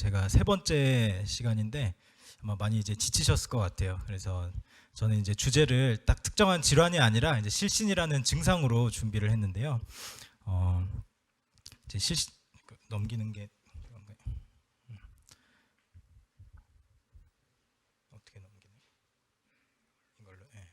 제가 세 번째 시간인데 아마 많이 이제 지치셨을 것 같아요. 그래서 저는 이제 주제를 딱 특정한 질환이 아니라 이제 실신이라는 증상으로 준비를 했는데요. 어, 이제 실신 그 넘기는 게? 음. 어떻게 넘기나요? 이걸로. 예.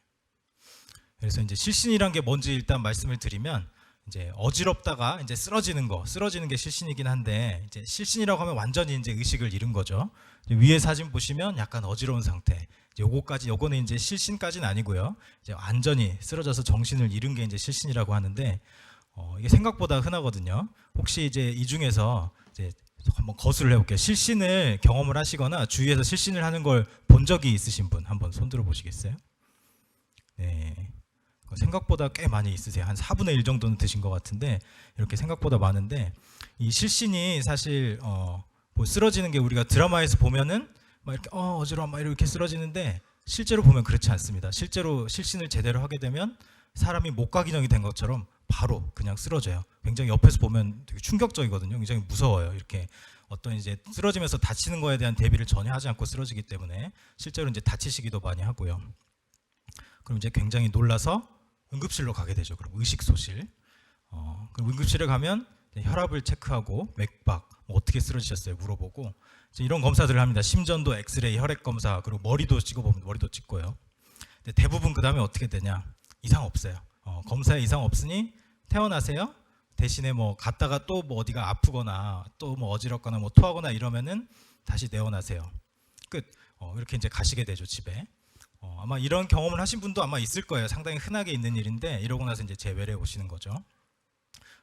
그래서 이제 실신이란 게 뭔지 일단 말씀을 드리면 이제 어지럽다가 이제 쓰러지는 거, 쓰러지는 게 실신이긴 한데 이제 실신이라고 하면 완전히 이제 의식을 잃은 거죠. 위에 사진 보시면 약간 어지러운 상태. 요거까지 요거는 이제 실신까지는 아니고요. 이제 완전히 쓰러져서 정신을 잃은 게 이제 실신이라고 하는데 어, 이게 생각보다 흔하거든요. 혹시 이제 이 중에서 이제 한번 거수를 해볼게요. 실신을 경험을 하시거나 주위에서 실신을 하는 걸 본 적이 있으신 분 한번 손들어 보시겠어요? 네. 생각보다 꽤 많이 있으세요. 한 4분의 1 정도는 드신 것 같은데 이렇게 생각보다 많은데 이 실신이 사실 어, 뭐 쓰러지는 게 우리가 드라마에서 보면은 막 이렇게 어 어지러워 막 이렇게 쓰러지는데 실제로 보면 그렇지 않습니다. 실제로 실신을 제대로 하게 되면 사람이 목각인형이 된 것처럼 바로 그냥 쓰러져요. 굉장히 옆에서 보면 되게 충격적이거든요. 굉장히 무서워요. 이렇게 어떤 이제 쓰러지면서 다치는 거에 대한 대비를 전혀 하지 않고 쓰러지기 때문에 실제로 이제 다치시기도 많이 하고요. 그럼 이제 굉장히 놀라서 응급실로 가게 되죠. 그럼 의식소실. 어, 그럼 응급실에 가면 혈압을 체크하고 맥박 뭐 어떻게 쓰러지셨어요 물어보고 이런 검사들을 합니다. 심전도 엑스레이, 혈액 검사 그리고 머리도 찍어보면 머리도 찍고요. 근데 대부분 그 다음에 어떻게 되냐 이상 없어요. 어, 검사에 이상 없으니 퇴원하세요. 대신에 뭐 갔다가 또 뭐 어디가 아프거나 또 뭐 어지럽거나 뭐 토하거나 이러면은 다시 내원하세요. 끝. 어, 이렇게 이제 가시게 되죠 집에. 어, 아마 이런 경험을 하신 분도 아마 있을 거예요. 상당히 흔하게 있는 일인데 이러고 나서 이제 재회를 오시는 거죠.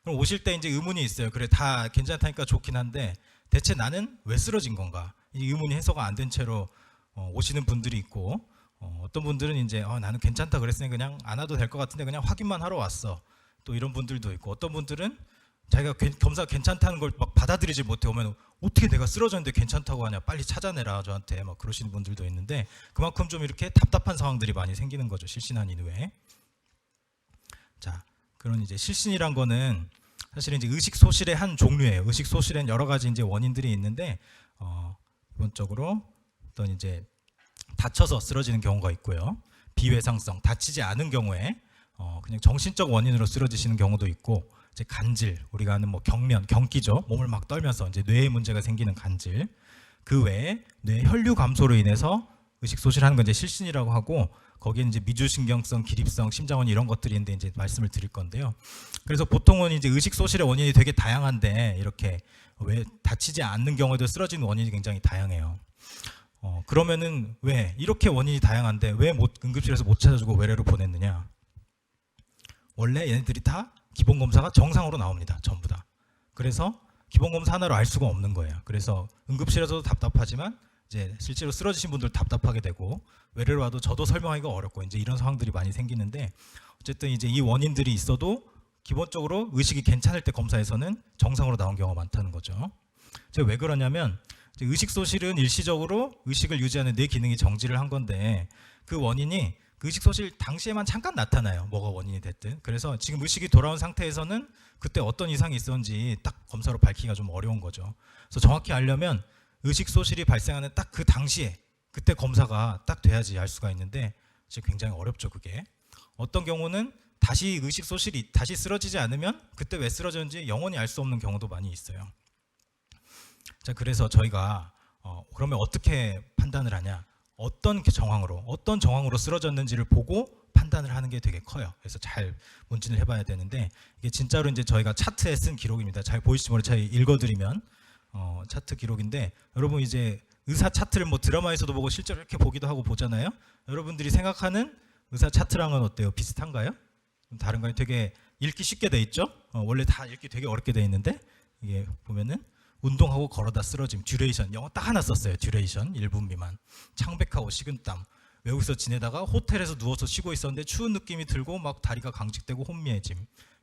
그럼 오실 때 이제 의문이 있어요. 그래 다 괜찮다니까 좋긴 한데 대체 나는 왜 쓰러진 건가? 이 의문이 해소가 안 된 채로 어, 오시는 분들이 있고 어, 떤 분들은 이제 어, 나는 괜찮다 그랬으니 그냥 안 와도 될 것 같은데 그냥 확인만 하러 왔어. 또 이런 분들도 있고 어떤 분들은 자기가 괜- 검사 괜찮다는 걸 막 받아들이지 못해. 오면 어떻게 내가 쓰러졌는데 괜찮다고 하냐. 빨리 찾아내라 저한테. 막 그러시는 분들도 있는데 그만큼 좀 이렇게 답답한 상황들이 많이 생기는 거죠 실신한 이후에. 자 그런 이제 실신이란 거는 사실은 이제 의식 소실의 한 종류예요. 의식 소실엔 여러 가지 이제 원인들이 있는데 어, 기본적으로 어떤 이제 다쳐서 쓰러지는 경우가 있고요. 비외상성 다치지 않은 경우에 어, 그냥 정신적 원인으로 쓰러지시는 경우도 있고 이제 간질 우리가 아는 뭐 경련 경기죠. 몸을 막 떨면서 이제 뇌에 문제가 생기는 간질. 그 외에 뇌 혈류 감소로 인해서 의식 소실하는 건 이제 실신이라고 하고 거기에 이제 미주신경성 기립성 심장원 이런 것들이 있는데 이제 말씀을 드릴 건데요. 그래서 보통은 이제 의식 소실의 원인이 되게 다양한데 이렇게 왜 다치지 않는 경우에도 쓰러지는 원인이 굉장히 다양해요. 어, 그러면은 왜 이렇게 원인이 다양한데 왜 못 응급실에서 못 찾아주고 외래로 보냈느냐 원래 얘네들이 다 기본 검사가 정상으로 나옵니다. 전부 다. 그래서 기본 검사 하나로 알 수가 없는 거예요. 그래서 응급실에서도 답답하지만 이제 실제로 쓰러지신 분들 답답하게 되고 외래로 와도 저도 설명하기가 어렵고 이제 이런 상황들이 많이 생기는데 어쨌든 이제 이 원인들이 있어도 기본적으로 의식이 괜찮을 때 검사에서는 정상으로 나온 경우가 많다는 거죠. 제가 왜 그러냐면 의식 소실은 일시적으로 의식을 유지하는 뇌 기능이 정지를 한 건데 그 원인이 그 의식 소실 당시에만 잠깐 나타나요. 뭐가 원인이 됐든. 그래서 지금 의식이 돌아온 상태에서는 그때 어떤 이상이 있었는지 딱 검사로 밝히기가 좀 어려운 거죠. 그래서 정확히 알려면 의식 소실이 발생하는 딱 그 당시에 그때 검사가 딱 돼야지 알 수가 있는데 지금 굉장히 어렵죠, 그게. 어떤 경우는 다시 의식 소실이 다시 쓰러지지 않으면 그때 왜 쓰러졌는지 영원히 알 수 없는 경우도 많이 있어요. 자, 그래서 저희가 어, 그러면 어떻게 판단을 하냐? 어떤 정황으로 어떤 정황으로 쓰러졌는지를 보고 판단을 하는 게 되게 커요. 그래서 잘 문진을 해봐야 되는데 이게 진짜로 이제 저희가 차트에 쓴 기록입니다. 잘 보이실지 모르 제가 읽어드리면 어, 차트 기록인데 여러분 이제 의사 차트를 뭐 드라마에서도 보고 실제로 이렇게 보기도 하고 보잖아요. 여러분들이 생각하는 의사 차트랑은 어때요? 비슷한가요? 좀 다른가요? 되게 읽기 쉽게 돼 있죠? 어, 원래 다 읽기 되게 어렵게 돼 있는데 이게 보면은 운동하고 걸어다 쓰러짐. 듀레이션. 영어 딱 하나 썼어요. 듀레이션. 1분 미만. 창백하고 식은땀. 외국에서 지내다가 호텔에서 누워서 쉬고 있었는데 추운 느낌이 들고 막 다리가 강직되고 혼미해짐.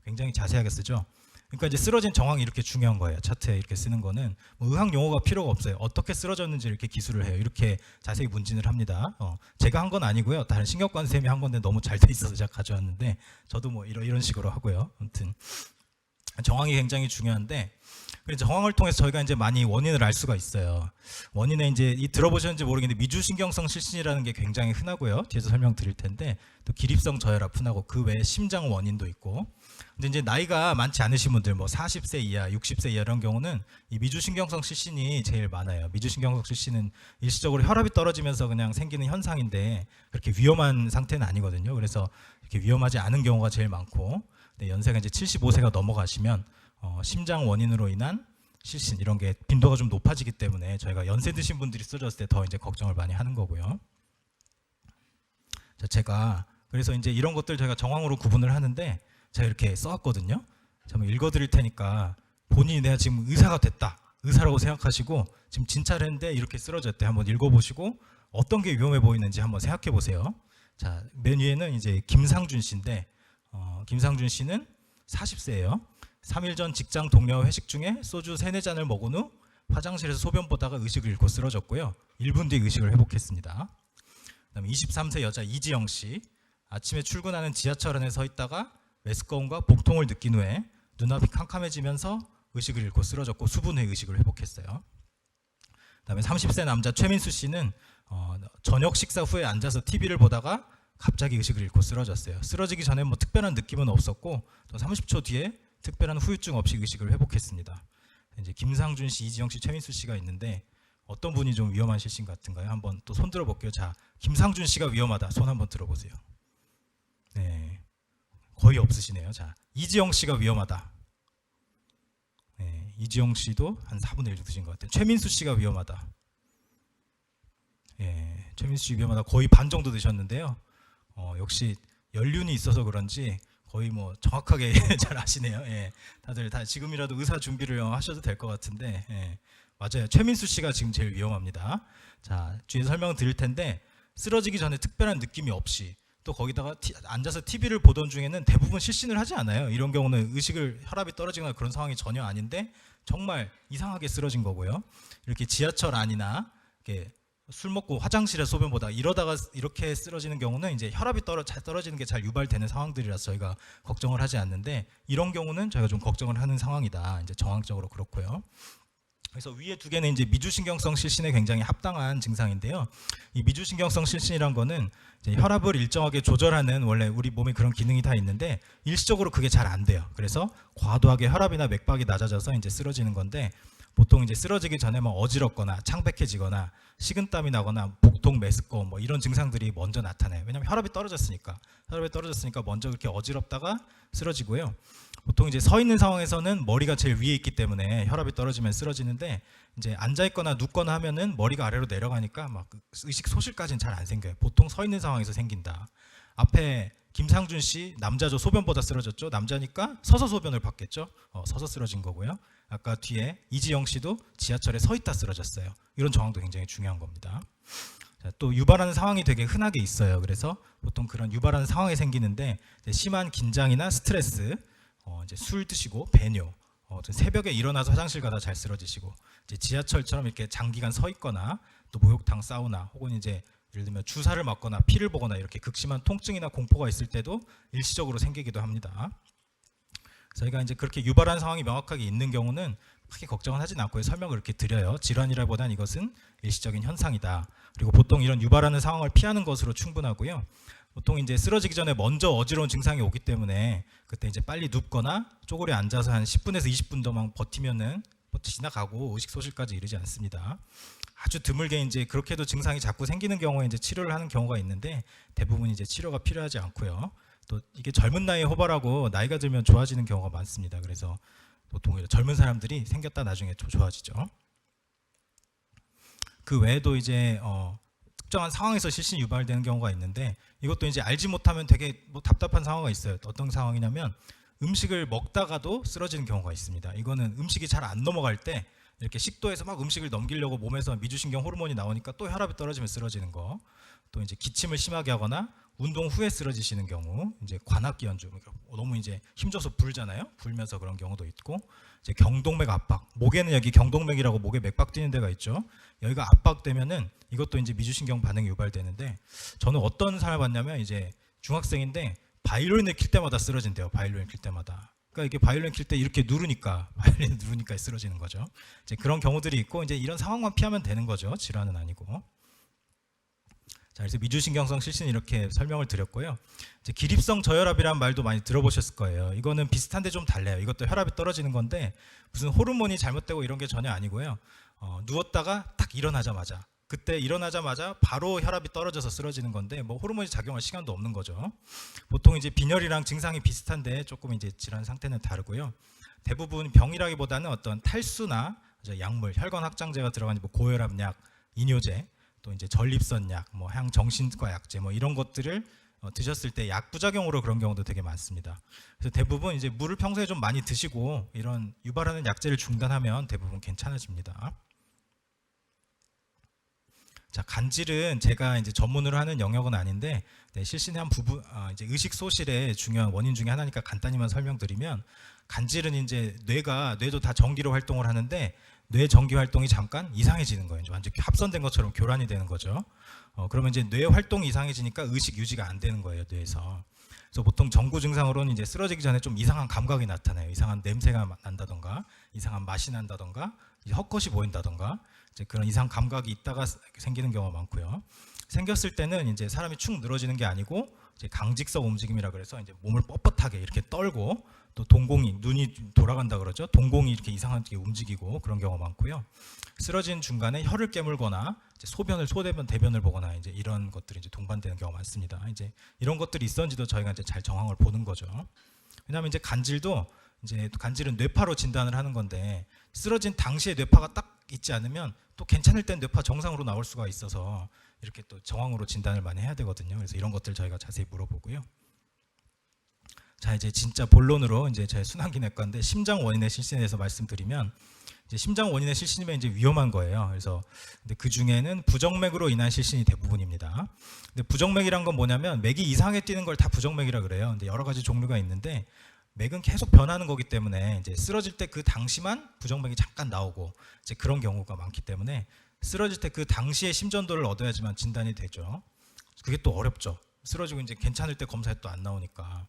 굉장히 자세하게 쓰죠? 그러니까 이제 쓰러진 정황이 이렇게 중요한 거예요. 차트에 이렇게 쓰는 거는 뭐 의학 용어가 필요가 없어요. 어떻게 쓰러졌는지 이렇게 기술을 해요. 이렇게 자세히 문진을 합니다. 어, 제가 한 건 아니고요. 다른 신경관 쌤이 한 건데 너무 잘 돼 있어서 제가 가져왔는데 저도 뭐 이런 이런 식으로 하고요. 아무튼 정황이 굉장히 중요한데 그래서 정황을 통해서 저희가 이제 많이 원인을 알 수가 있어요. 원인은 이제 이 들어보셨는지 모르겠는데 미주신경성 실신이라는 게 굉장히 흔하고요. 뒤에서 설명드릴 텐데 또 기립성 저혈압 흔하고 그 외에 심장 원인도 있고. 근데 이제 나이가 많지 않으신 분들 뭐 40세 이하, 60세 이하 이런 경우는 이 미주신경성 실신이 제일 많아요. 미주신경성 실신은 일시적으로 혈압이 떨어지면서 그냥 생기는 현상인데 그렇게 위험한 상태는 아니거든요. 그래서 이렇게 위험하지 않은 경우가 제일 많고 근데 연세가 이제 75세가 넘어가시면 어, 심장 원인으로 인한 실신 이런 게 빈도가 좀 높아지기 때문에 저희가 연세 드신 분들이 쓰러졌을 때 더 이제 걱정을 많이 하는 거고요. 자, 제가 그래서 이제 이런 것들 저희가 정황으로 구분을 하는데 제가 이렇게 써왔거든요. 자, 한번 읽어드릴 테니까 본인이 내가 지금 의사가 됐다. 의사라고 생각하시고 지금 진찰을 했는데 이렇게 쓰러졌대. 한번 읽어보시고 어떤 게 위험해 보이는지 한번 생각해 보세요. 자, 맨 위에는 이제 김상준 씨인데 어, 김상준 씨는 40세예요. 3일 전 직장 동료와 회식 중에 소주 3, 4잔을 먹은 후 화장실에서 소변 보다가 의식을 잃고 쓰러졌고요. 1분 뒤에 의식을 회복했습니다. 그다음에 23세 여자 이지영 씨 아침에 출근하는 지하철 안에 서 있다가 메스꺼움과 복통을 느낀 후에 눈앞이 캄캄해지면서 의식을 잃고 쓰러졌고 수분 후에 의식을 회복했어요. 그다음에 30세 남자 최민수 씨는 어, 저녁 식사 후에 앉아서 TV를 보다가 갑자기 의식을 잃고 쓰러졌어요. 쓰러지기 전에 뭐 특별한 느낌은 없었고 또 30초 뒤에 특별한 후유증 없이 의식을 회복했습니다. 이제 김상준 씨, 이지영 씨, 최민수 씨가 있는데 어떤 분이 좀 위험한 실신 같은가요? 한번 또 손 들어 볼게요. 자, 김상준 씨가 위험하다. 손 한번 들어 보세요. 네, 거의 없으시네요. 자, 이지영 씨가 위험하다. 네, 이지영 씨도 한 4분의 1 드신 것 같아요. 최민수 씨가 위험하다. 예, 최민수 씨 위험하다. 거의 반 정도 드셨는데요. 어, 역시 연륜이 있어서 그런지 거의 뭐 정확하게 잘 아시네요. 예, 다들 다 지금이라도 의사 준비를 하셔도 될 것 같은데 예, 맞아요. 최민수 씨가 지금 제일 위험합니다. 자, 뒤에 설명 드릴 텐데 쓰러지기 전에 특별한 느낌이 없이 또 거기다가 티- 앉아서 TV를 보던 중에는 대부분 실신을 하지 않아요. 이런 경우는 의식을 혈압이 떨어지거나 그런 상황이 전혀 아닌데 정말 이상하게 쓰러진 거고요. 이렇게 지하철 안이나 이렇게 술 먹고 화장실에 소변 보다 이러다가 이렇게 쓰러지는 경우는 이제 혈압이 떨어 잘 떨어지는 게 잘 유발되는 상황들이라서 저희가 걱정을 하지 않는데 이런 경우는 저희가 좀 걱정을 하는 상황이다. 이제 정황적으로 그렇고요. 그래서 위에 두 개는 이제 미주신경성 실신에 굉장히 합당한 증상인데요. 이 미주신경성 실신이란 거는 이제 혈압을 일정하게 조절하는 원래 우리 몸에 그런 기능이 다 있는데 일시적으로 그게 잘 안 돼요. 그래서 과도하게 혈압이나 맥박이 낮아져서 이제 쓰러지는 건데 보통 이제 쓰러지기 전에 뭐 어지럽거나 창백해지거나 식은땀이 나거나 복통, 메스꺼움 뭐 이런 증상들이 먼저 나타나요. 왜냐하면 혈압이 떨어졌으니까 혈압이 떨어졌으니까 먼저 그렇게 어지럽다가 쓰러지고요. 보통 이제 서 있는 상황에서는 머리가 제일 위에 있기 때문에 혈압이 떨어지면 쓰러지는데 이제 앉아 있거나 눕거나 하면은 머리가 아래로 내려가니까 막 의식 소실까지는 잘 안 생겨요. 보통 서 있는 상황에서 생긴다. 앞에 김상준 씨 남자죠 소변보다 쓰러졌죠. 남자니까 서서 소변을 받겠죠. 어, 서서 쓰러진 거고요. 아까 뒤에 이지영 씨도 지하철에 서 있다 쓰러졌어요. 이런 정황도 굉장히 중요한 겁니다. 자, 또 유발하는 상황이 되게 흔하게 있어요. 그래서 보통 그런 유발하는 상황이 생기는데 심한 긴장이나 스트레스, 어, 이제 술 드시고 배뇨, 어, 또 새벽에 일어나서 화장실 가다 잘 쓰러지시고 지하철처럼 이렇게 장기간 서 있거나 또 목욕탕, 사우나 혹은 이제 예를 들면 주사를 맞거나 피를 보거나 이렇게 극심한 통증이나 공포가 있을 때도 일시적으로 생기기도 합니다. 저희가 이제 그렇게 유발한 상황이 명확하게 있는 경우는 크게 걱정은 하진 않고요. 설명을 이렇게 드려요. 질환이라보다는 이것은 일시적인 현상이다. 그리고 보통 이런 유발하는 상황을 피하는 것으로 충분하고요. 보통 이제 쓰러지기 전에 먼저 어지러운 증상이 오기 때문에 그때 이제 빨리 눕거나 쪼그려 앉아서 한 10분에서 20분 더만 버티면은 버티 지나가고 의식 소실까지 이르지 않습니다. 아주 드물게 이제 그렇게도 증상이 자꾸 생기는 경우에 이제 치료를 하는 경우가 있는데 대부분 이제 치료가 필요하지 않고요. 또 이게 젊은 나이에 호발하고 나이가 들면 좋아지는 경우가 많습니다. 그래서 보통 젊은 사람들이 생겼다 나중에 좀 좋아지죠. 그 외에도 이제 어, 특정한 상황에서 실신 유발되는 경우가 있는데 이것도 이제 알지 못하면 되게 뭐 답답한 상황이 있어요. 어떤 상황이냐면 음식을 먹다가도 쓰러지는 경우가 있습니다. 이거는 음식이 잘 안 넘어갈 때 이렇게 식도에서 막 음식을 넘기려고 몸에서 미주신경 호르몬이 나오니까 또 혈압이 떨어지면 쓰러지는 거. 또 이제 기침을 심하게 하거나 운동 후에 쓰러지시는 경우, 이제 관악기 연주, 그러니까 너무 이제 힘줘서 불잖아요. 불면서 그런 경우도 있고, 이제 경동맥 압박, 목에는 여기 경동맥이라고 목에 맥박 뛰는 데가 있죠. 여기가 압박되면은 이것도 이제 미주신경 반응이 유발되는데, 저는 어떤 사람을 봤냐면 이제 중학생인데 바이올린을 킬 때마다 쓰러진대요. 바이올린 킬 때마다. 그러니까 이게 바이올린 킬 때 이렇게 누르니까 바이올린 누르니까 쓰러지는 거죠. 이제 그런 경우들이 있고 이제 이런 상황만 피하면 되는 거죠. 질환은 아니고. 자, 그래서 미주신경성 실신 이렇게 설명을 드렸고요. 이제 기립성 저혈압이라는 말도 많이 들어보셨을 거예요. 이거는 비슷한데 좀 달라요. 이것도 혈압이 떨어지는 건데 무슨 호르몬이 잘못되고 이런 게 전혀 아니고요. 어, 누웠다가 딱 일어나자마자 그때 일어나자마자 바로 혈압이 떨어져서 쓰러지는 건데 뭐 호르몬이 작용할 시간도 없는 거죠. 보통 이제 빈혈이랑 증상이 비슷한데 조금 이제 질환 상태는 다르고요. 대부분 병이라기보다는 어떤 탈수나 약물, 혈관 확장제가 들어간 뭐 고혈압약, 이뇨제, 또 이제 전립선약, 뭐 향정신과 약제 뭐 이런 것들을 어, 드셨을 때 약 부작용으로 그런 경우도 되게 많습니다. 그래서 대부분 이제 물을 평소에 좀 많이 드시고 이런 유발하는 약제를 중단하면 대부분 괜찮아집니다. 자 간질은 제가 이제 전문으로 하는 영역은 아닌데 네, 실신의 한 부분 아, 이제 의식 소실의 중요한 원인 중에 하나니까 간단히만 설명드리면 간질은 이제 뇌가 뇌도 다 전기로 활동을 하는데 뇌 전기 활동이 잠깐 이상해지는 거예요. 완전 합선된 것처럼 교란이 되는 거죠. 어, 그러면 이제 뇌 활동이 이상해지니까 의식 유지가 안 되는 거예요. 뇌에서. 그래서 보통 전구 증상으로는 이제 쓰러지기 전에 좀 이상한 감각이 나타나요. 이상한 냄새가 난다던가, 이상한 맛이 난다던가, 헛것이 보인다던가, 이제 그런 이상 감각이 있다가 생기는 경우가 많고요. 생겼을 때는 이제 사람이 축 늘어지는 게 아니고 이제 강직성 움직임이라 그래서 이제 몸을 뻣뻣하게 이렇게 떨고 또 동공이 눈이 돌아간다 그러죠. 동공이 이렇게 이상하게 움직이고 그런 경우가 많고요. 쓰러진 중간에 혀를 깨물거나 소변을 소대변 대변을 보거나 이제 이런 것들이 이제 동반되는 경우가 많습니다. 이제 이런 것들이 있었는지도 저희가 이제 잘 정황을 보는 거죠. 왜냐하면 이제 간질도 이제 간질은 뇌파로 진단을 하는 건데 쓰러진 당시에 뇌파가 딱 있지 않으면 또 괜찮을 땐 뇌파 정상으로 나올 수가 있어서 이렇게 또 정황으로 진단을 많이 해야 되거든요. 그래서 이런 것들 저희가 자세히 물어보고요. 자 이제 진짜 본론으로 이제 제 순환기내과인데 심장 원인의 실신에 대해서 말씀드리면 이제 심장 원인의 실신이면 이제 위험한 거예요. 그래서 근데 그 중에는 부정맥으로 인한 실신이 대부분입니다. 근데 부정맥이란 건 뭐냐면 맥이 이상하게 뛰는 걸 다 부정맥이라 그래요. 근데 여러 가지 종류가 있는데 맥은 계속 변하는 거기 때문에 이제 쓰러질 때 그 당시만 부정맥이 잠깐 나오고 이제 그런 경우가 많기 때문에 쓰러질 때 그 당시의 심전도를 얻어야지만 진단이 되죠. 그게 또 어렵죠. 쓰러지고 이제 괜찮을 때 검사에 또 안 나오니까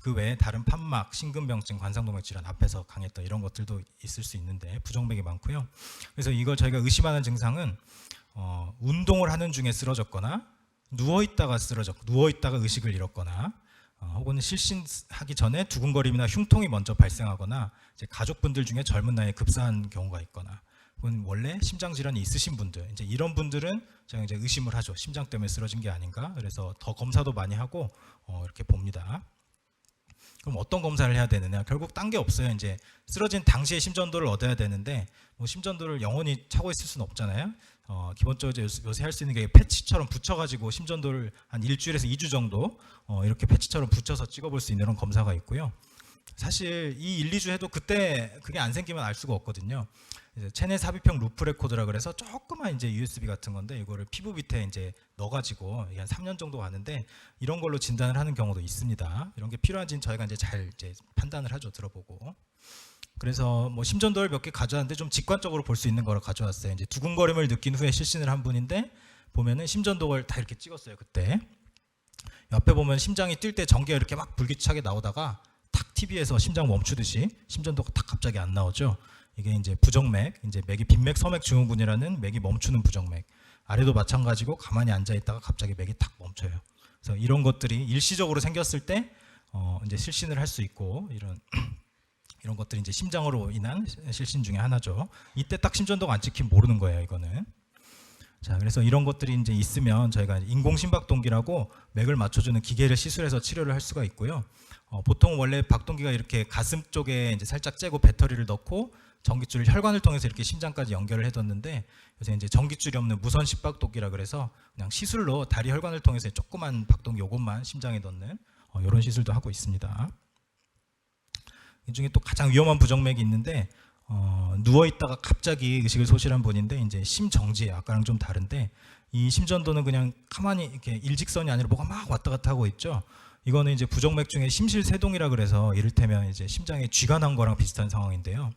그 외에 다른 판막, 심근병증, 관상동맥 질환 앞에서 강했던 이런 것들도 있을 수 있는데 부정맥이 많고요. 그래서 이걸 저희가 의심하는 증상은 어, 운동을 하는 중에 쓰러졌거나 누워 있다가 쓰러졌, 누워 있다가 의식을 잃었거나 어, 혹은 실신하기 전에 두근거림이나 흉통이 먼저 발생하거나 이제 가족분들 중에 젊은 나이에 급사한 경우가 있거나 혹은 원래 심장 질환이 있으신 분들 이제 이런 분들은 제가 이제 의심을 하죠 심장 때문에 쓰러진 게 아닌가 그래서 더 검사도 많이 하고 어, 이렇게 봅니다. 그럼 어떤 검사를 해야 되느냐? 결국 딴 게 없어요. 이제 쓰러진 당시의 심전도를 얻어야 되는데 뭐 심전도를 영원히 차고 있을 수는 없잖아요. 어, 기본적으로 요새, 할 수 있는 게 패치처럼 붙여가지고 심전도를 한 일주일에서 2주 정도 어, 이렇게 패치처럼 붙여서 찍어볼 수 있는 그런 검사가 있고요. 사실 이 1, 2주 해도 그때 그게 안 생기면 알 수가 없거든요. 이제 체내 삽입형 루프 레코더라 그래서 조그만 이제 USB 같은 건데 이거를 피부 밑에 이제 넣어가지고 한 3년 정도 가는데 이런 걸로 진단을 하는 경우도 있습니다. 이런 게 필요한지는 저희가 이제 잘 이제 판단을 하죠 들어보고. 그래서 뭐 심전도를 몇 개 가져왔는데 좀 직관적으로 볼 수 있는 거를 가져왔어요. 이제 두근거림을 느낀 후에 실신을 한 분인데 보면은 심전도를 다 이렇게 찍었어요 그때. 옆에 보면 심장이 뛸 때 전기가 이렇게 막 불규칙하게 나오다가 탁 TV에서 심장 멈추듯이 심전도가 탁 갑자기 안 나오죠. 이게 이제 부정맥, 이제 맥이 빈맥 서맥 증후군이라는 맥이 멈추는 부정맥. 아래도 마찬가지고 가만히 앉아 있다가 갑자기 맥이 탁 멈춰요. 그래서 이런 것들이 일시적으로 생겼을 때 어, 이제 실신을 할 수 있고 이런 이런 것들이 이제 심장으로 인한 실신 중에 하나죠. 이때 딱 심전도가 안 찍히면 모르는 거예요, 이거는. 자, 그래서 이런 것들이 이제 있으면 저희가 인공 심박동기라고 맥을 맞춰주는 기계를 시술해서 치료를 할 수가 있고요. 어, 보통 원래 박동기가 이렇게 가슴 쪽에 이제 살짝 째고 배터리를 넣고 전기줄을 혈관을 통해서 이렇게 심장까지 연결을 해뒀는데 요새 이제 전기줄이 없는 무선 심박동기라 그래서 그냥 시술로 다리 혈관을 통해서 조그만 박동기 요것만 심장에 넣는 어, 이런 시술도 하고 있습니다. 이 중에 또 가장 위험한 부정맥이 있는데 어, 누워 있다가 갑자기 의식을 소실한 분인데 이제 심정지예요. 아까랑 좀 다른데 이 심전도는 그냥 가만히 이렇게 일직선이 아니라 뭐가 막 왔다 갔다 하고 있죠. 이거는 이제 부정맥 중에 심실세동이라 그래서 이를테면 이제 심장에 쥐가 난 거랑 비슷한 상황인데요.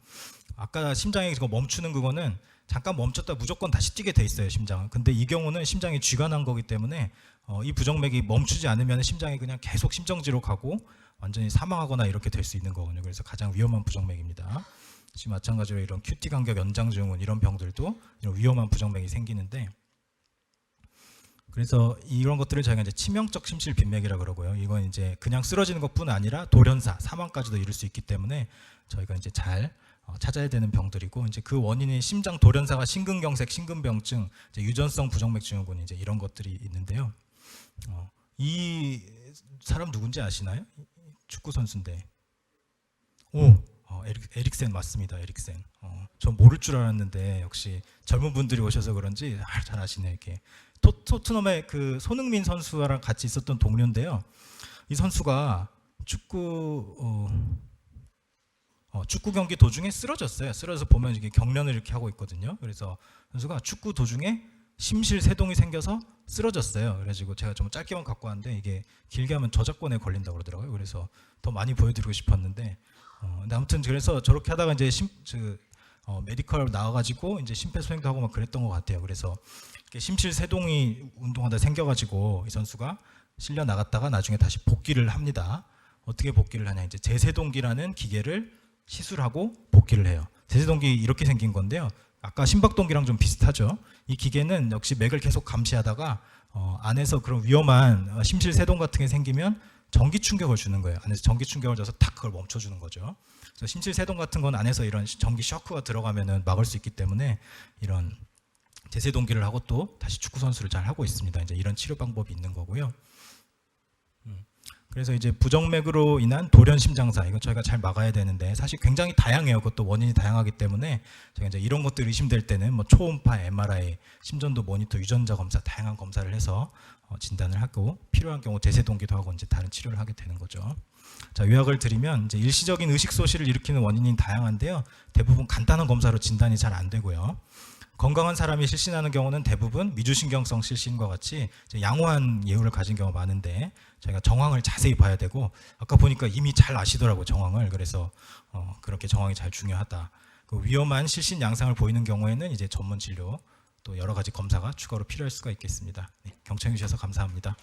아까 심장이 그거 멈추는 그거는 잠깐 멈췄다 무조건 다시 뛰게 돼 있어요 심장은. 근데 이 경우는 심장에 쥐가 난 거기 때문에 어, 이 부정맥이 멈추지 않으면 심장이 그냥 계속 심정지로 가고 완전히 사망하거나 이렇게 될 수 있는 거거든요. 그래서 가장 위험한 부정맥입니다. 지금 마찬가지로 이런 QT 간격 연장 증후군 이런 병들도 이런 위험한 부정맥이 생기는데 그래서 이런 것들을 저희가 이제 치명적 심실 빈맥이라 그러고요. 이건 이제 그냥 쓰러지는 것뿐 아니라 돌연사 사망까지도 이룰 수 있기 때문에 저희가 이제 잘 어, 찾아야 되는 병들이고 이제 그 원인이 심장 돌연사가 심근경색, 심근병증, 유전성 부정맥 증후군 이제 이런 것들이 있는데요. 어, 이 사람 누군지 아시나요? 축구 선수인데. 오, 어, 에릭, 에릭센 맞습니다. 에릭센. 어, 전 모를 줄 알았는데 역시 젊은 분들이 오셔서 그런지 아, 잘 아시네 이렇게. 토, 토트넘의 그 손흥민 선수랑 같이 있었던 동료인데요. 이 선수가 축구 어, 어, 축구 경기 도중에 쓰러졌어요. 쓰러져서 보면 이게 경련을 이렇게 하고 있거든요. 그래서 선수가 축구 도중에 심실 세동이 생겨서 쓰러졌어요. 그래가지고 제가 좀 짧게만 갖고 왔는데 이게 길게 하면 저작권에 걸린다고 그러더라고요. 그래서 더 많이 보여드리고 싶었는데, 어, 아무튼 그래서 저렇게 하다가 이제 심, 그, 어, 메디컬 나와가지고 이제 심폐소생도 하고 막 그랬던 것 같아요. 그래서 이렇게 심실 세동이 운동하다 생겨가지고 이 선수가 실려 나갔다가 나중에 다시 복귀를 합니다. 어떻게 복귀를 하냐? 이제 제세동기라는 기계를 시술하고 복귀를 해요. 제세동기 이렇게 생긴 건데요. 아까 심박동기랑 좀 비슷하죠. 이 기계는 역시 맥을 계속 감시하다가 어, 안에서 그런 위험한 어, 심실 세동 같은 게 생기면 전기 충격을 주는 거예요. 안에서 전기 충격을 줘서 탁 그걸 멈춰 주는 거죠. 그래서 심실 세동 같은 건 안에서 이런 시- 전기 쇼크가 들어가면은 막을 수 있기 때문에 이런 제세동기를 하고 또 다시 축구 선수를 잘 하고 있습니다. 이제 이런 치료 방법이 있는 거고요. 음, 그래서 이제 부정맥으로 인한 돌연 심장사 이거 저희가 잘 막아야 되는데 사실 굉장히 다양해요. 그것도 원인이 다양하기 때문에 저희가 이제 이런 것들 의심될 때는 뭐 초음파, MRI, 심전도 모니터, 유전자 검사 다양한 검사를 해서 어, 진단을 하고 필요한 경우 제세 동기도 하고 이제 다른 치료를 하게 되는 거죠. 자 요약을 드리면 이제 일시적인 의식 소실을 일으키는 원인이 다양한데요. 대부분 간단한 검사로 진단이 잘 안 되고요. 건강한 사람이 실신하는 경우는 대부분 미주신경성 실신과 같이 양호한 예후를 가진 경우가 많은데 저희가 정황을 자세히 봐야 되고 아까 보니까 이미 잘 아시더라고요 정황을 그래서 어, 그렇게 정황이 잘 중요하다. 그 위험한 실신 양상을 보이는 경우에는 이제 전문 진료 또 여러 가지 검사가 추가로 필요할 수가 있겠습니다. 네, 경청해 주셔서 감사합니다.